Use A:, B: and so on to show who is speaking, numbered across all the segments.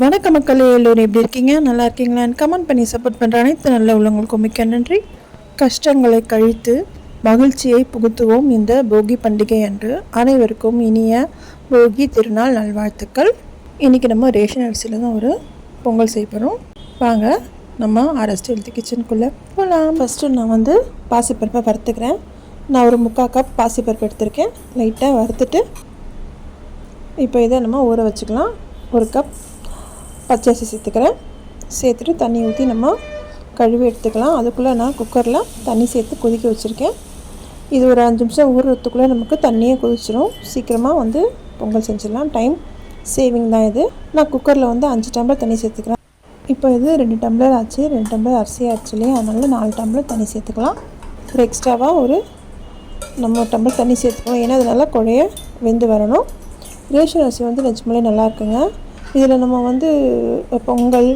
A: வணக்க மக்களே எல்லோரும் எப்படி இருக்கீங்க நல்லா இருக்கீங்களான்னு கமெண்ட் பண்ணி சப்போர்ட் பண்ணுற அனைத்து நல்ல உள்ளவங்களுக்கும் மிக்க நன்றி கஷ்டங்களை கழித்து மகிழ்ச்சியை புகுத்துவோம் இந்த போகி பண்டிகை அன்று அனைவருக்கும் இனிய போகி திருநாள் நல்வாழ்த்துக்கள் இன்றைக்கி நம்ம ரேஷன் அரிசியில் தான் ஒரு பொங்கல் செய்ய வாங்க நம்ம ஆரஸ்ட் எழுதி கிச்சனுக்குள்ளே போகலாம் ஃபஸ்ட்டு நான் வந்து பாசிப்பருப்பை வறுத்துக்கிறேன் நான் ஒரு முக்கால் கப் பாசிப்பருப்பு எடுத்திருக்கேன் லைட்டாக வறுத்துட்டு இப்போ இதை நம்ம ஊற வச்சுக்கலாம் ஒரு கப் பச்சரிசி சேர்த்துக்கிறேன் சேர்த்துட்டு தண்ணி ஊற்றி நம்ம கழுவி எடுத்துக்கலாம் அதுக்குள்ளே நான் குக்கரில் தண்ணி சேர்த்து கொதிக்க வச்சுருக்கேன் இது ஒரு அஞ்சு நிமிஷம் ஊறுறதுக்குள்ளே நமக்கு தண்ணியே கொதிச்சிடும் சீக்கிரமாக வந்து பொங்கல் செஞ்சிடலாம் டைம் சேவிங் தான் இது நான் குக்கரில் வந்து அஞ்சு டம்ளர் தண்ணி சேர்த்துக்கிறேன் இப்போ இது ரெண்டு டம்ளர் ஆச்சு ரெண்டு டம்ளர் அரிசியாக ஆச்சு இல்லையா அதனால் நாலு டம்ளர் தண்ணி சேர்த்துக்கலாம் ஒரு எக்ஸ்ட்ராவாக ஒரு நம்ம டம்ளர் தண்ணி சேர்த்துக்கணும் ஏன்னா அது நல்லா குழைய வெந்து வரணும் ரேஷன் அரிசி வந்து நிஜமாலே நல்லா இருக்குங்க இதில் நம்ம வந்து பொங்கல்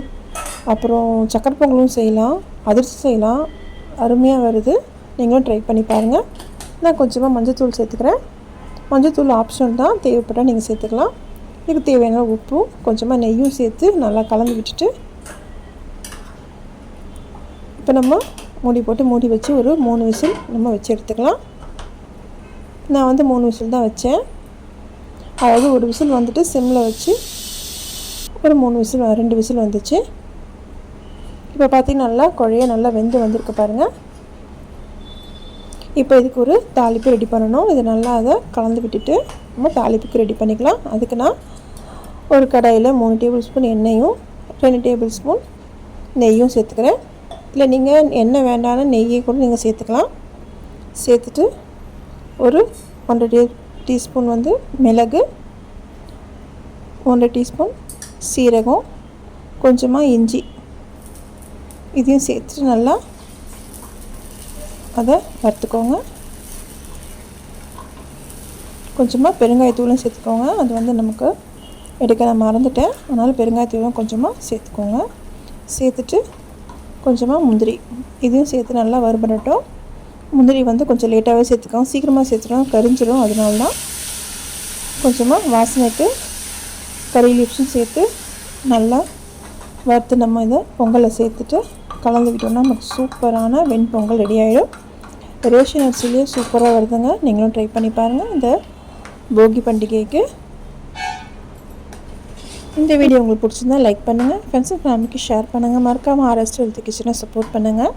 A: அப்புறம் சக்கரை பொங்கலும் செய்யலாம் அதிர்ச்சி செய்யலாம் அருமையாக வருது நீங்களும் ட்ரை பண்ணி பாருங்கள் நான் கொஞ்சமாக மஞ்சத்தூள் சேர்த்துக்கிறேன் மஞ்சத்தூள் ஆப்ஷன் தான் தேவைப்பட்டால் நீங்கள் சேர்த்துக்கலாம் இதுக்கு தேவையான உப்பும் கொஞ்சமாக நெய்யும் சேர்த்து நல்லா கலந்து விட்டுட்டு இப்போ நம்ம மூடி போட்டு மூடி வச்சு ஒரு மூணு விசில் நம்ம வச்சு எடுத்துக்கலாம் நான் வந்து மூணு விசில் தான் வச்சேன் அதாவது ஒரு விசில் வந்துட்டு சிம்மில் வச்சு ஒரு மூணு விசில் ரெண்டு விசில் வந்துச்சு இப்போ பார்த்திங்கன்னா நல்லா குழைய நல்லா வெந்து வந்திருக்கு பாருங்கள் இப்போ இதுக்கு ஒரு தாளிப்பு ரெடி பண்ணணும் இது நல்லா அதை கலந்து விட்டுட்டு நம்ம தாளிப்புக்கு ரெடி பண்ணிக்கலாம் அதுக்கு நான் ஒரு கடாயில் மூணு டேபிள் ஸ்பூன் எண்ணெயும் ரெண்டு டேபிள் ஸ்பூன் நெய்யும் சேர்த்துக்கிறேன் இல்லை நீங்கள் எண்ணெய் வேண்டாம்னு நெய்யை கூட நீங்கள் சேர்த்துக்கலாம் சேர்த்துட்டு ஒரு ஒன்றரை டீ டீஸ்பூன் வந்து மிளகு ஒன்றரை டீஸ்பூன் சீரகம் கொஞ்சமாக இஞ்சி இதையும் சேர்த்து நல்லா அதை வறுத்துக்கோங்க கொஞ்சமாக பெருங்காயத்தூளும் சேர்த்துக்கோங்க அது வந்து நமக்கு எடுக்க நான் மறந்துட்டேன் அதனால் பெருங்காயத்தூளும் கொஞ்சமாக சேர்த்துக்கோங்க சேர்த்துட்டு கொஞ்சமாக முந்திரி இதையும் சேர்த்து நல்லா வறுபடட்டும் முந்திரி வந்து கொஞ்சம் லேட்டாகவே சேர்த்துக்கோங்க சீக்கிரமாக சேர்த்துடும் கரிஞ்சிடும் அதனால தான் கொஞ்சமாக வாசனைக்கு கறி லீவ்ஸும் சேர்த்து நல்லா வறுத்து நம்ம இதை பொங்கலை சேர்த்துட்டு கலந்துக்கிட்டோம்னா நமக்கு சூப்பரான வெண்பொங்கல் ரெடி ஆகிடும் ரேஷன் அரிசிலேயே சூப்பராக வருதுங்க நீங்களும் ட்ரை பண்ணி பாருங்கள் இந்த போகி பண்டிகைக்கு இந்த வீடியோ உங்களுக்கு பிடிச்சிருந்தா லைக் பண்ணுங்கள் ஃப்ரெண்ட்ஸ் அண்ட் ஃபேமிலிக்கு ஷேர் பண்ணுங்கள் மறக்காமல் ஆர்எஸ்டி ஹெல்த் கிச்சனை சப்போர்ட் பண்ணுங்கள்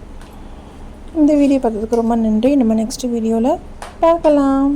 A: இந்த வீடியோ பார்த்ததுக்கு ரொம்ப நன்றி நம்ம நெக்ஸ்ட் வீடியோவில் பார்க்கலாம்